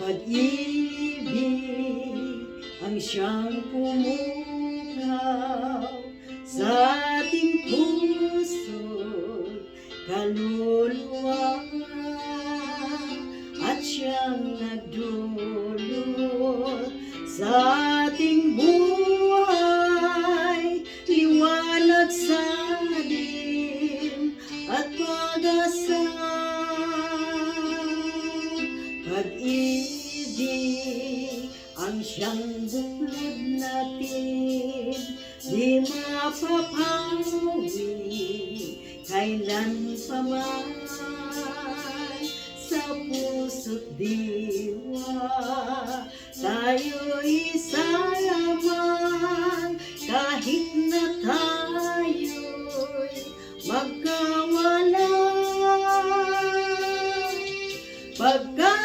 Pag-ibig ang siyang pumukaw sa ating puso, kaluluwa at siyang nagdulot sa ating buhay, liwanag sa dim at pag-asa. Siyang buklod natin, di mapapawi kailan pa man sa puso't diwa. Tayo'y isa lamang kahit na tayo'y magkawala. Pagkat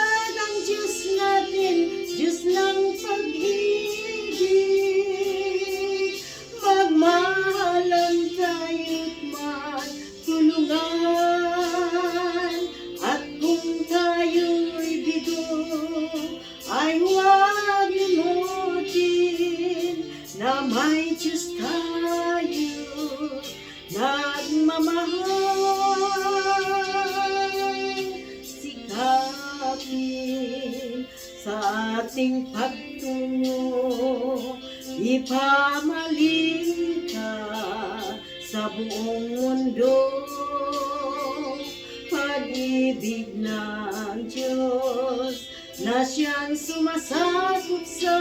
Diyos tayo nagmamahal. Sikapin sa ating pagtungo, ipamalika sa buong mundo. Pag-ibig ng Diyos na siyang sumasakop sa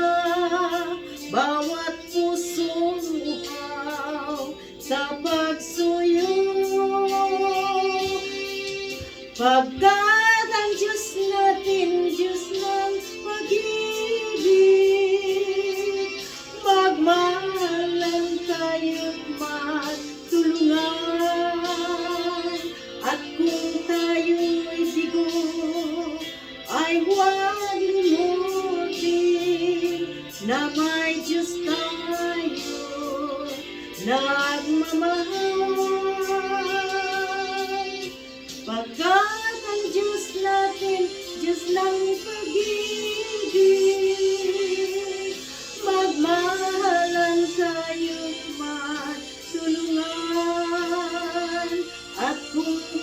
Pagkat ang Diyos natin, Diyos ng pag-ibig, magmahalan tayo't matulungan. At kung tayo'y bigo, ay huwag lumutin na may Diyos tayo nagmamahal. Pagkat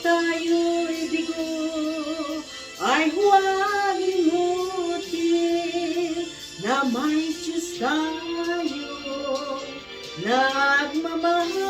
tayo bigo ay huwag inutil na may Diyos tayo nagmamahal.